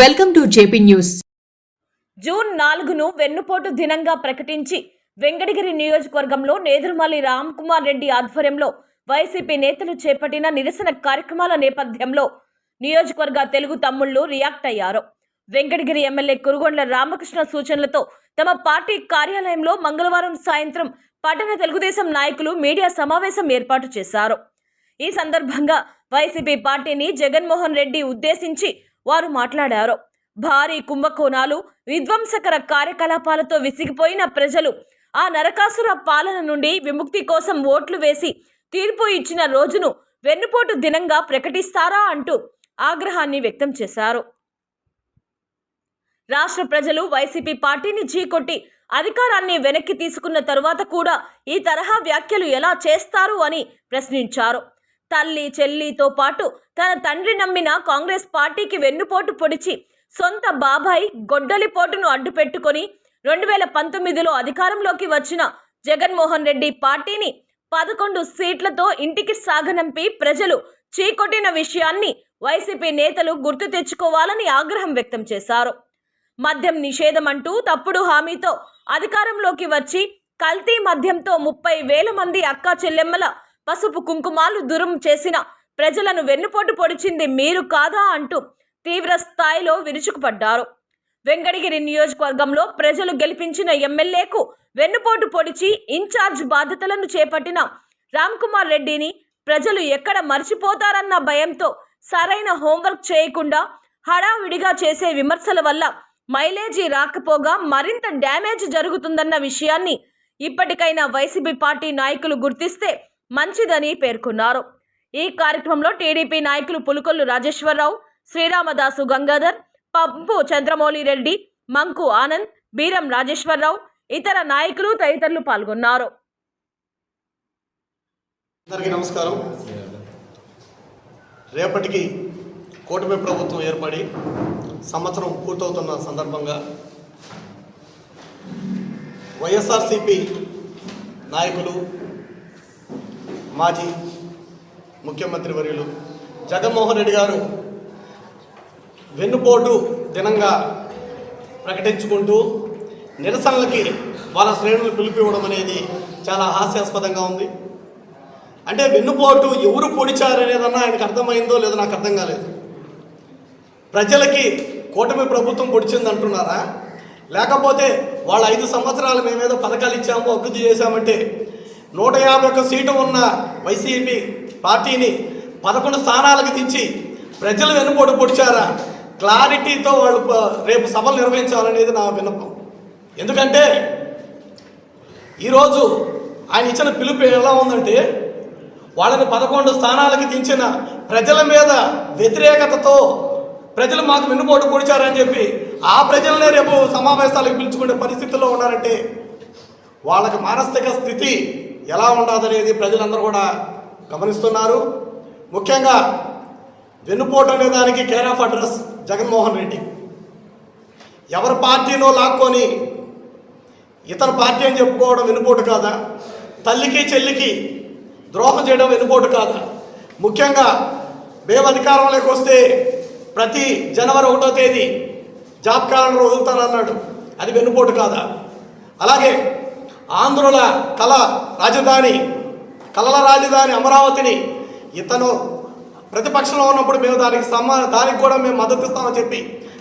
Welcome to JP news. June నాలుగును వెన్నుపోటు దినంగా ప్రకటించి వెంకటగిరి నియోజకవర్గంలో నేదురుమల్లి రామ్ కుమార్ రెడ్డి ఆధ్వర్యంలో వైసీపీ నేతలు చేపట్టిన నిరసన కార్యక్రమాల నేపథ్యంలో నియోజకవర్గ తెలుగు తమ్ముళ్ళు రియాక్ట్ అయ్యారు. వెంకటగిరి ఎమ్మెల్యే కురుగొండ్ల రామకృష్ణ సూచనలతో తమ పార్టీ కార్యాలయంలో మంగళవారం సాయంత్రం పట్టణ తెలుగుదేశం నాయకులు మీడియా సమావేశం ఏర్పాటు చేశారు. ఈ సందర్భంగా వైసీపీ పార్టీని జగన్మోహన్ రెడ్డి ఉద్దేశించి వారు మాట్లాడారు. భారీ కుంభకోణాలు విధ్వంసకర కార్యకలాపాలతో విసిగిపోయిన ప్రజలు ఆ నరకాసుర పాలన నుండి విముక్తి కోసం ఓట్లు వేసి తీర్పు ఇచ్చిన రోజును వెన్నుపోటు దినంగా ప్రకటిస్తారా అంటూ ఆగ్రహాన్ని వ్యక్తం చేశారు. రాష్ట్ర ప్రజలు వైసీపీ పార్టీని చీకొట్టి అధికారాన్ని వెనక్కి తీసుకున్న తరువాత కూడా ఈ తరహా వ్యాఖ్యలు ఎలా చేస్తారు అని ప్రశ్నించారు. తల్లి చెల్లితో పాటు తన తండ్రి నమ్మిన కాంగ్రెస్ పార్టీకి వెన్నుపోటు పొడిచి సొంత బాబాయ్ గొడ్డలిపోటును అడ్డుపెట్టుకొని రెండు వేల పంతొమ్మిదిలో అధికారంలోకి వచ్చిన జగన్మోహన్ రెడ్డి పార్టీని పదకొండు సీట్లతో ఇంటికి సాగనంపి ప్రజలు చీకొట్టిన విషయాన్ని వైసీపీ నేతలు గుర్తు తెచ్చుకోవాలని ఆగ్రహం వ్యక్తం చేశారు. మద్యం నిషేధం అంటూ తప్పుడు హామీతో అధికారంలోకి వచ్చి కల్తీ మద్యంతో ముప్పై వేల మంది అక్కా చెల్లెమ్మల పసుపు కుంకుమాలు దూరం చేసిన ప్రజలను వెన్నుపోటు పొడిచింది మీరు కాదా అంటూ తీవ్ర స్థాయిలో విరుచుకుపడ్డారు. వెంకటగిరి నియోజకవర్గంలో ప్రజలు గెలిపించిన ఎమ్మెల్యేకు వెన్నుపోటు పొడిచి ఇన్ఛార్జ్ బాధ్యతలను చేపట్టిన రామ్ కుమార్ రెడ్డిని ప్రజలు ఎక్కడ మర్చిపోతారన్న భయంతో సరైన హోంవర్క్ చేయకుండా హడావిడిగా చేసే విమర్శల వల్ల మైలేజీ రాకపోగా మరింత డ్యామేజ్ జరుగుతుందన్న విషయాన్ని ఇప్పటికైనా వైసీపీ పార్టీ నాయకులు గుర్తిస్తే మంచిదని పేర్కొన్నారు. ఈ కార్యక్రమంలో టీడీపీ నాయకులు పులుకొల్లు రాజేశ్వరరావు శ్రీరామదాసు గంగాధర్ పంపు చంద్రమౌళి రెడ్డి మంకు ఆనంద్ బీరం రాజేశ్వరరావు ఇతర నాయకులు తదితరులు పాల్గొన్నారు. అందరికీ నమస్కారం. రేపటికి కూటమి ప్రభుత్వం ఏర్పడి సంవత్సరం పూర్తవుతున్న సందర్భంగా వైఎస్ఆర్సిపి నాయకులు మాజీ ముఖ్యమంత్రి వర్యులు జగన్మోహన్ రెడ్డి గారు వెన్నుపోటు దినంగా ప్రకటించుకుంటూ నిరసనలకి వాళ్ళ శ్రేణులు పిలిపివ్వడం అనేది చాలా హాస్యాస్పదంగా ఉంది. అంటే వెన్నుపోటు ఎవరు పొడిచారనేదన్నా ఆయనకు అర్థమైందో లేదో నాకు అర్థం కాలేదు. ప్రజలకి కూటమి ప్రభుత్వం పొడిచింది అంటున్నారా లేకపోతే వాళ్ళ ఐదు సంవత్సరాలు మేమేదో పథకాలు ఇచ్చాము అభివృద్ధి చేశామంటే నూట యాభై ఒక్క సీటు ఉన్న వైసీపీ పార్టీని పదకొండు స్థానాలకు దించి ప్రజలు వెనుపోటు పొడిచారా? క్లారిటీతో వాళ్ళు రేపు సభలు నిర్వహించాలనేది నా విన్నపం. ఎందుకంటే ఈరోజు ఆయన ఇచ్చిన పిలుపు ఎలా ఉందంటే వాళ్ళని పదకొండు స్థానాలకి దించిన ప్రజల మీద వ్యతిరేకతతో ప్రజలు మాకు వెన్నుపోటు పొడిచారని చెప్పి ఆ ప్రజలనే రేపు సమావేశాలకు పిలుచుకునే పరిస్థితుల్లో ఉన్నారంటే వాళ్ళకి మానసిక స్థితి ఎలా ఉండదనేది ప్రజలందరూ కూడా గమనిస్తున్నారు. ముఖ్యంగా వెన్నుపోటు అనే దానికి care of address Jaganmohan Reddy. ఎవరి పార్టీనో లాక్కొని ఇతర పార్టీ అని చెప్పుకోవడం వెనుపోటు కాదా? తల్లికి చెల్లికి ద్రోహం చేయడం వెనుపోటు కాదా? ముఖ్యంగా మేము అధికారంలోకి వస్తే ప్రతి జనవరి ఒకటో తేదీ జాబ్ క్యాలెండర్ వదులుతానన్నాడు. అది వెన్నుపోటు కాదా? అలాగే ఆంధ్రుల కళ రాజధాని కళల రాజధాని అమరావతిని ఇతను ప్రతిపక్షంలో ఉన్నప్పుడు మేము దానికి సమ దానికి కూడా మేము మద్దతు ఇస్తామని చెప్పి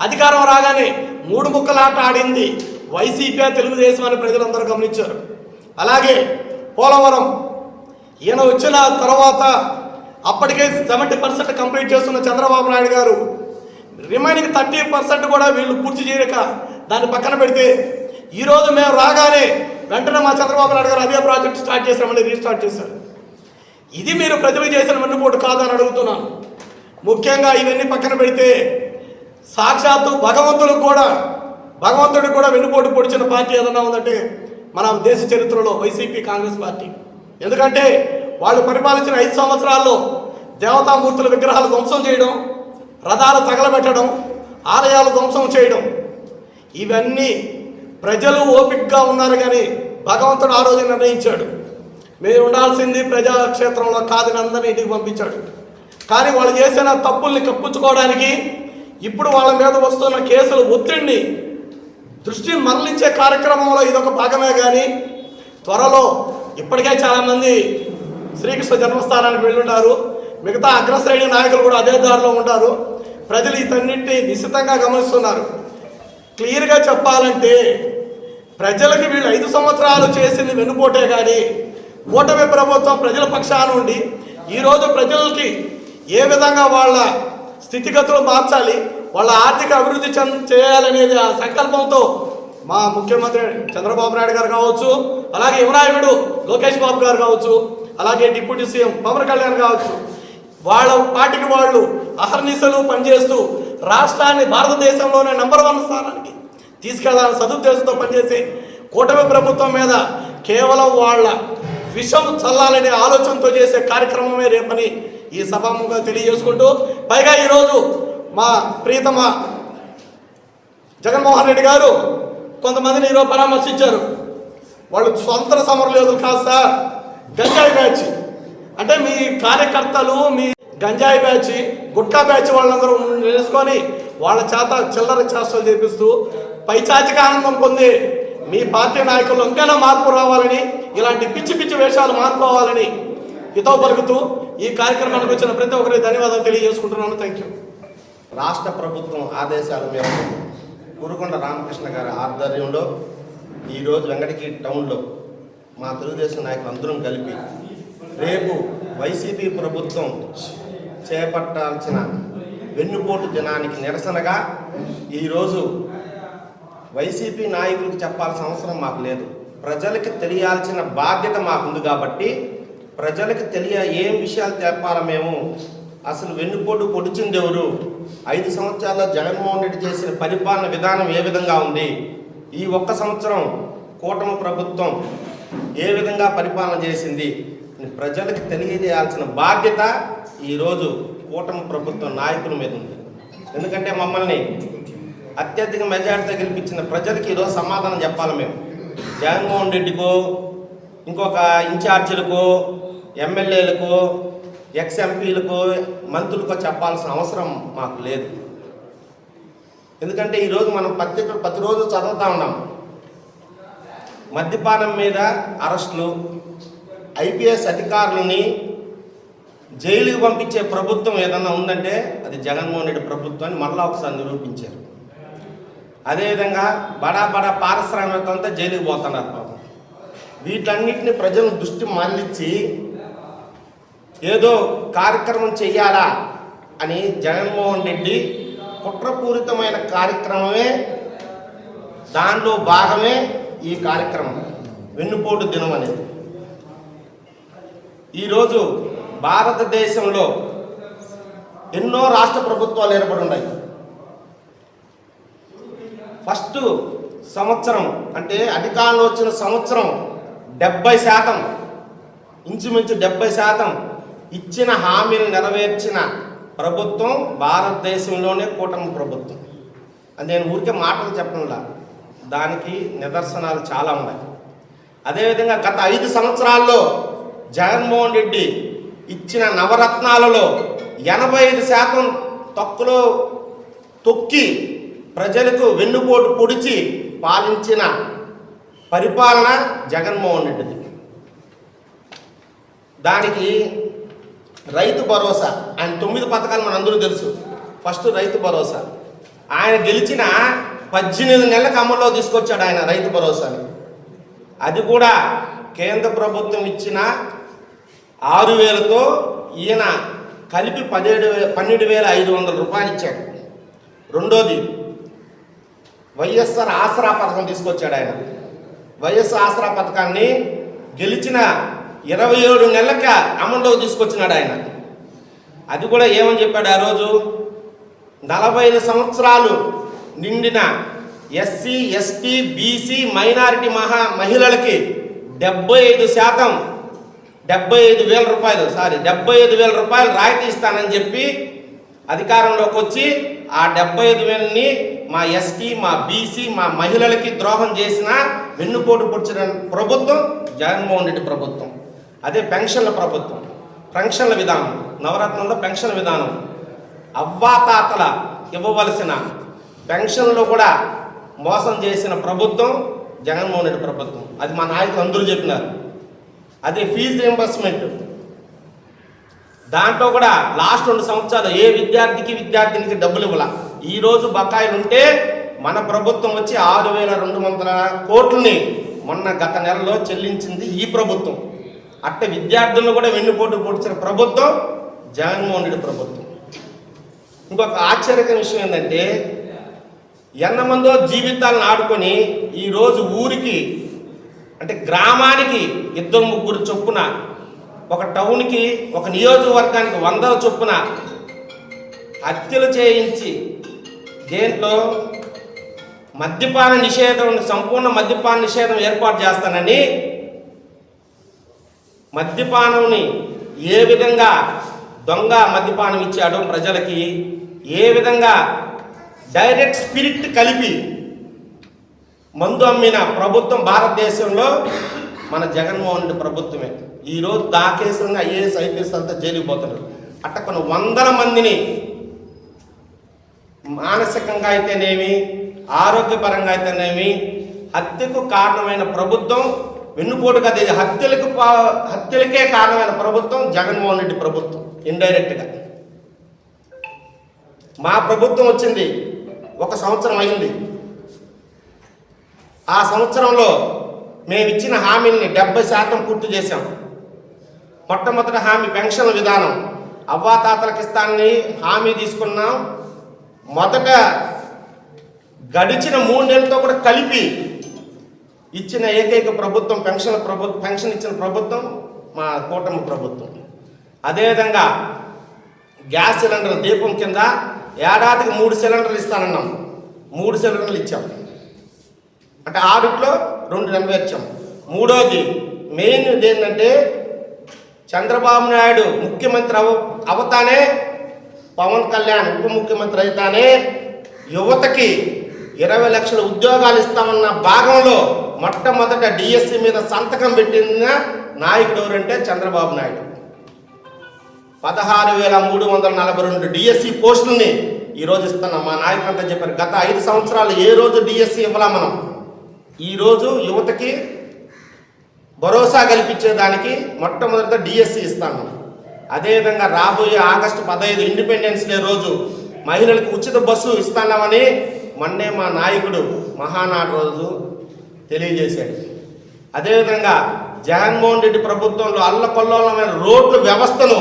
అధికారం రాగానే మూడు ముక్కలాట ఆడింది వైసీపీ తెలుగుదేశం అని ప్రజలందరూ గమనించారు. అలాగే పోలవరం ఈయన వచ్చిన తర్వాత అప్పటికే సెవెంటీ పర్సెంట్ కంప్లీట్ చేస్తున్న చంద్రబాబు నాయుడు గారు రిమైనింగ్ థర్టీ పర్సెంట్ కూడా వీళ్ళు పూర్తి చేయక దాన్ని పక్కన పెడితే ఈరోజు మేము రాగానే వెంటనే మా చంద్రబాబు నాయుడు గారు అదే ప్రాజెక్ట్ స్టార్ట్ చేశామని రీస్టార్ట్ చేశారు. ఇది మీరు ప్రతిభ చేసిన వెన్నుపోటు కాదని అడుగుతున్నాను. ముఖ్యంగా ఇవన్నీ పక్కన పెడితే సాక్షాత్తు భగవంతుడికి కూడా భగవంతుడికి కూడా వెన్నుపోటు పొడిచిన పార్టీ ఏదన్నా ఉందంటే మన దేశ చరిత్రలో వైసీపీ కాంగ్రెస్ పార్టీ. ఎందుకంటే వాళ్ళు పరిపాలించిన ఐదు సంవత్సరాల్లో దేవతామూర్తుల విగ్రహాలు ధ్వంసం చేయడం రథాలు తగలబెట్టడం ఆలయాలు ధ్వంసం చేయడం ఇవన్నీ ప్రజలు ఓపిక్గా ఉన్నారు కానీ భగవంతుడు ఆ రోజు నిర్ణయించాడు. మీరు ఉండాల్సింది ప్రజాక్షేత్రంలో కాదని అందరినీ ఇంటికి పంపించాడు. కానీ వాళ్ళు చేసిన తప్పుల్ని కప్పించుకోవడానికి ఇప్పుడు వాళ్ళ మీద వస్తున్న కేసులు ఒత్తిడిని దృష్టి మరలించే కార్యక్రమంలో ఇదొక భాగమే కానీ త్వరలో ఇప్పటికే చాలామంది శ్రీకృష్ణ జన్మస్థానానికి వెళ్ళుంటారు. మిగతా అగ్రశ్రేణి నాయకులు కూడా అదే దారిలో ఉంటారు. ప్రజలు ఇతన్నింటినీ నిశ్చితంగా గమనిస్తున్నారు. క్లియర్గా చెప్పాలంటే ప్రజలకి వీళ్ళు ఐదు సంవత్సరాలు చేసింది వెన్నుపోటే కానీ కూటమి ప్రభుత్వం ప్రజల పక్షాన ఉండి ఈరోజు ప్రజలకి ఏ విధంగా వాళ్ళ స్థితిగతులు మార్చాలి వాళ్ళ ఆర్థిక అభివృద్ధి చెంద చేయాలనేది ఆ సంకల్పంతో మా ముఖ్యమంత్రి చంద్రబాబు నాయుడు గారు కావచ్చు అలాగే యువనాయకుడు లోకేష్ బాబు గారు కావచ్చు అలాగే డిప్యూటీ సీఎం పవన్ కళ్యాణ్ కావచ్చు వాళ్ళ పార్టీకి వాళ్ళు అహర్నిశలు పనిచేస్తూ రాష్ట్రాన్ని భారతదేశంలోనే నంబర్ వన్ స్థానానికి తీసుకెళ్ళాలని సదుద్దేశంతో పనిచేసి కూటమి ప్రభుత్వం మీద కేవలం వాళ్ళ విషం చల్లాలనే ఆలోచనతో చేసే కార్యక్రమమే రేపని ఈ సభాముఖంగా తెలియజేసుకుంటూ పైగా ఈరోజు మా ప్రీతమ జగన్మోహన్ రెడ్డి గారు కొంతమందిని ఈరోజు పరామర్శించారు. వాళ్ళు స్వంత సమరయోధులు కాదు సార్ గంజాయి బ్యాచ్. అంటే మీ కార్యకర్తలు మీ గంజాయి బ్యాచ్ గుట్కా బ్యాచ్ వాళ్ళందరూ నిలుసుకొని వాళ్ళ చేత చిల్లర చేష్టలు చేపిస్తూ పైచాచిక ఆనందం పొంది మీ పార్టీ నాయకులు ఇంకైనా మార్పు రావాలని ఇలాంటి పిచ్చి పిచ్చి వేషాలు మానుకోవాలని హితో పలుకుతూ ఈ కార్యక్రమానికి వచ్చిన ప్రతి ఒక్కరికి ధన్యవాదాలు తెలియజేసుకుంటున్నాను. థ్యాంక్ యూ రాష్ట్ర ప్రభుత్వం ఆదేశాల మేరకు కురుకొండ రామకృష్ణ గారి ఆధ్వర్యంలో ఈరోజు వెంకటగిరి టౌన్లో మా తెలుగుదేశం నాయకులు అందరం కలిపి రేపు వైసీపీ ప్రభుత్వం చేపట్టాల్సిన వెన్నుపోటు దినానికి నిరసనగా ఈరోజు వైసీపీ నాయకులకు చెప్పాల్సిన అవసరం మాకు లేదు. ప్రజలకి తెలియాల్సిన బాధ్యత మాకుంది కాబట్టి ప్రజలకు తెలియ ఏం విషయాలు తెప్పాల మేము అసలు వెన్నుపోటు పొడిచింది ఎవరు ఐదు సంవత్సరాల్లో జగన్మోహన్ రెడ్డి చేసిన పరిపాలన విధానం ఏ విధంగా ఉంది? ఈ ఒక్క సంవత్సరం కూటమి ప్రభుత్వం ఏ విధంగా పరిపాలన చేసింది? ప్రజలకు తెలియజేయాల్సిన బాధ్యత ఈరోజు కూటమి ప్రభుత్వం నాయకుల మీద ఉంది. ఎందుకంటే మమ్మల్ని అత్యధిక మెజార్టీతో గెలిపించిన ప్రజలకి ఈరోజు సమాధానం చెప్పాలి మేము. జగన్మోహన్ రెడ్డికో ఇంకొక ఇన్ఛార్జీలకు ఎమ్మెల్యేలకు ఎక్స్ ఎంపీలకు మంత్రులకు చెప్పాల్సిన అవసరం మాకు లేదు. ఎందుకంటే ఈరోజు మనం పత్రిక ప్రతిరోజు చదువుతూ ఉన్నాం. మద్యపానం మీద అరెస్టులు ఐపీఎస్ అధికారులని జైలుకి పంపించే ప్రభుత్వం ఏదన్నా ఉందంటే అది జగన్మోహన్ రెడ్డి ప్రభుత్వాన్ని మరలా ఒకసారి నిరూపించారు. అదేవిధంగా బడా బడా పారిశ్రామికంతా జైలుకి పోతున్నారు పాపం. వీటన్నిటిని ప్రజలు దృష్టి మళ్ళించి ఏదో కార్యక్రమం చెయ్యాలా అని జగన్మోహన్ రెడ్డి కుట్రపూరితమైన కార్యక్రమమే దానిలో భాగమే ఈ కార్యక్రమం. వెన్నుపోటు దినం అనేది. ఈరోజు భారతదేశంలో ఎన్నో రాష్ట్ర ప్రభుత్వాలు ఏర్పడి ఉన్నాయి ఫస్ట్ సంవత్సరం అంటే అధికారంలో వచ్చిన సంవత్సరం డెబ్బై శాతం ఇంచుమించు డెబ్బై శాతం ఇచ్చిన హామీలు నెరవేర్చిన ప్రభుత్వం భారతదేశంలోనే కూటమి ప్రభుత్వం. అది నేను ఊరికే మాటలు చెప్పడంలా దానికి నిదర్శనాలు చాలా ఉన్నాయి. అదేవిధంగా గత ఐదు సంవత్సరాల్లో జగన్మోహన్ రెడ్డి ఇచ్చిన నవరత్నాలలో ఎనభై ఐదు శాతం తొక్కలో తొక్కి ప్రజలకు వెన్నుపోటు పొడిచి పాలించిన పరిపాలన జగన్మోహన్ రెడ్డిది. దానికి రైతు భరోసా ఆయన తొమ్మిది పథకాలు మన అందరూ తెలుసు. ఫస్ట్ రైతు భరోసా. ఆయన గెలిచిన పద్దెనిమిది నెలలకు అమల్లో తీసుకొచ్చాడు ఆయన రైతు భరోసాని. అది కూడా కేంద్ర ప్రభుత్వం ఇచ్చిన ఆరు వేలతో ఈయన కలిపి పదిహేడు వేల పన్నెండు వేల ఐదు వందల రూపాయలు ఇచ్చాడు. రెండోది వైఎస్ఆర్ ఆసరా పథకం తీసుకొచ్చాడు ఆయన. వైఎస్ ఆసరా పథకాన్ని గెలిచిన ఇరవై ఏడు నెలలక అమల్లోకి తీసుకొచ్చినాడు ఆయన. అది కూడా ఏమని చెప్పాడు ఆ రోజు? నలభై ఐదు సంవత్సరాలు నిండిన ఎస్సీ ఎస్టీ బీసీ మైనారిటీ మహా మహిళలకి డెబ్బై ఐదు శాతం డెబ్బై ఐదు వేల రూపాయలు సారీ డెబ్బై ఐదు వేల రూపాయలు రాయితీ ఇస్తానని చెప్పి అధికారంలోకి వచ్చి ఆ డెబ్బై ఐదు వేలని మా ఎస్టీ మా బీసీ మా మహిళలకి ద్రోహం చేసిన వెన్నుపోటు పొడిచిన ప్రభుత్వం జగన్మోహన్ రెడ్డి ప్రభుత్వం. అదే పెన్షన్ల ప్రభుత్వం. పెన్షన్ల విధానం. నవరత్నంలో పెన్షన్ విధానం. అవ్వాతాతల ఇవ్వవలసిన పెన్షన్లో కూడా మోసం చేసిన ప్రభుత్వం జగన్మోహన్ రెడ్డి ప్రభుత్వం. అది మా నాయకులు అందరూ చెప్పినారు. అది ఫీజు రియంబర్స్మెంట్ దాంట్లో కూడా లాస్ట్ రెండు సంవత్సరాలు ఏ విద్యార్థికి విద్యార్థినికి డబ్బులు ఇవ్వాల. ఈరోజు బకాయిలు ఉంటే మన ప్రభుత్వం వచ్చి ఆరు వేల రెండు వందల కోట్లని మొన్న గత నెలలో చెల్లించింది ఈ ప్రభుత్వం. అట్ట విద్యార్థులను కూడా వెన్నుపోటు పొడిచిన ప్రభుత్వం జగన్మోహన్ రెడ్డి ప్రభుత్వం. ఇంకొక ఆశ్చర్యకర విషయం ఏంటంటే ఎన్నమందో జీవితాలను ఆడుకొని ఈరోజు ఊరికి అంటే గ్రామానికి ఇద్దరు ముగ్గురు చొప్పున ఒక టౌన్కి ఒక నియోజకవర్గానికి వందల చొప్పున హత్యలు చేయించి దేంట్లో మద్యపాన నిషేధం సంపూర్ణ మద్యపాన నిషేధం ఏర్పాటు చేస్తానని మద్యపానంని ఏ విధంగా దొంగ మద్యపానం ఇచ్చాడో ప్రజలకి ఏ విధంగా డైరెక్ట్ స్పిరిట్ కలిపి మందు అమ్మిన ప్రభుత్వం భారతదేశంలో మన జగన్మోహన్ రెడ్డి ప్రభుత్వమే. ఈరోజు దా ఐఏఎస్ ఐపీఎస్ అంతా జైలుకుపోతున్నారు అట్ట కొన్ని వందల మందిని మానసికంగా అయితేనేమి ఆరోగ్యపరంగా అయితేనేమి హత్యకు కారణమైన ప్రభుత్వం వెన్నుపోటు కదా ఇది హత్యలకు హత్యలకే కారణమైన ప్రభుత్వం జగన్మోహన్ రెడ్డి ప్రభుత్వం ఇండైరెక్ట్గా. మా ప్రభుత్వం వచ్చింది ఒక సంవత్సరం అయింది. ఆ సంవత్సరంలో మేము ఇచ్చిన హామీల్ని డెబ్బై శాతం పూర్తి చేశాం. మొట్టమొదటి హామీ పెన్షన్ విధానం. అవ్వాతాతలకు ఇస్తానని హామీ తీసుకున్నాం మొదట గడిచిన మూడు నెలలతో కూడా కలిపి ఇచ్చిన ఏకైక ప్రభుత్వం పెన్షన్ ప్రభు పెన్షన్ ఇచ్చిన ప్రభుత్వం మా కూటమి ప్రభుత్వం. అదేవిధంగా గ్యాస్ సిలిండర్ దీపం కింద ఏడాదికి మూడు సిలిండర్లు ఇస్తానన్నాం. మూడు సిలిండర్లు ఇచ్చాం. అంటే ఆరుట్లో రెండు నెరవేర్చాం మూడోది మెయిన్ ఏంటంటే చంద్రబాబు నాయుడు ముఖ్యమంత్రి అవ అవతానే పవన్ కళ్యాణ్ ఉప ముఖ్యమంత్రి అయితానే యువతకి ఇరవై లక్షల ఉద్యోగాలు ఇస్తామన్న భాగంలో మొట్టమొదట డిఎస్సి మీద సంతకం పెట్టిన నాయకుడు ఎవరంటే చంద్రబాబు నాయుడు. పదహారు వేల మూడు వందల నలభై రెండు డిఎస్సి పోస్టుల్ని ఈరోజు ఇస్తున్నాం. మా నాయకులంతా చెప్పారు గత ఐదు సంవత్సరాలు ఏ రోజు డిఎస్సి ఇవ్వాలా మనం? ఈరోజు యువతకి భరోసా కల్పించేదానికి మొట్టమొదట డిఎస్సి ఇస్తాను. అదేవిధంగా రాబోయే ఆగస్టు పదహైదు ఇండిపెండెన్స్ డే రోజు మహిళలకు ఉచిత బస్సు ఇస్తాన్నామని మొన్నే మా నాయకుడు మహానాడు రోజు తెలియజేశాడు. అదేవిధంగా జగన్మోహన్ రెడ్డి ప్రభుత్వంలో అల్లకొల్లోలమైన రోడ్ల వ్యవస్థను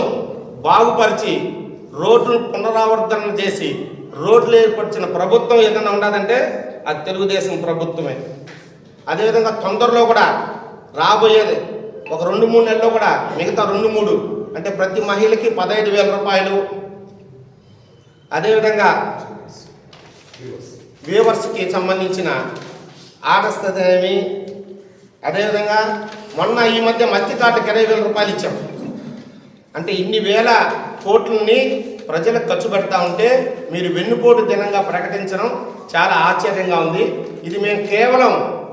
బాగుపరిచి రోడ్లు పునరావర్తన చేసి రోడ్లు ఏర్పరిచిన ప్రభుత్వం ఏదైనా ఉండదంటే అది తెలుగుదేశం ప్రభుత్వమే. అదేవిధంగా తొందరలో కూడా రాబోయేది ఒక రెండు మూడు నెలల్లో కూడా మిగతా రెండు మూడు. అంటే ప్రతి మహిళకి పదహైదు వేల రూపాయలు. అదేవిధంగా వ్యూవర్స్కి సంబంధించిన ఆగస్తేమి అదేవిధంగా మొన్న ఈ మధ్య మత్తి కార్డుకి ఇరవై వేల రూపాయలు ఇచ్చాం. అంటే ఇన్ని వేల కోట్లని ప్రజలకు ఖర్చు పెడతా ఉంటే మీరు వెన్నుపోటు దినంగా ప్రకటించడం చాలా ఆశ్చర్యంగా ఉంది. ఇది మేము కేవలం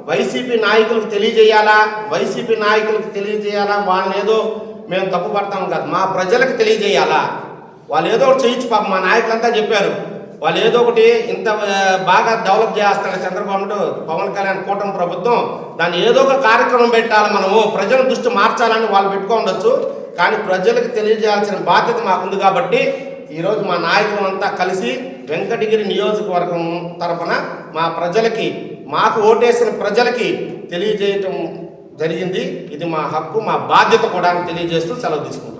వైసీపీ నాయకులకు తెలియజేయాలా? వైసీపీ నాయకులకు తెలియజేయాలా? వాళ్ళని ఏదో మేము తప్పు పడతాం కాదు. మా ప్రజలకు తెలియజేయాలా? వాళ్ళు ఏదో ఒకటి చేయించు పాపం. మా నాయకులంతా చెప్పారు. వాళ్ళు ఏదో ఒకటి ఇంత బాగా డెవలప్ చేస్తాడు చంద్రబాబు పవన్ కళ్యాణ్ కూటమి ప్రభుత్వం. దాన్ని ఏదో ఒక కార్యక్రమం పెట్టాలి మనము. ప్రజల దృష్టి మార్చాలని వాళ్ళు పెట్టుకోండొచ్చు కానీ ప్రజలకు తెలియజేయాల్సిన బాధ్యత మాకుంది కాబట్టి ఈరోజు మా నాయకులంతా కలిసి వెంకటగిరి నియోజకవర్గం తరపున మా ప్రజలకి మాకు ఓటేసిన ప్రజలకి తెలియజేయటం జరిగింది. ఇది మా హక్కు మా బాధ్యత కూడా తెలియజేస్తూ సెలవు తీసుకుంటాం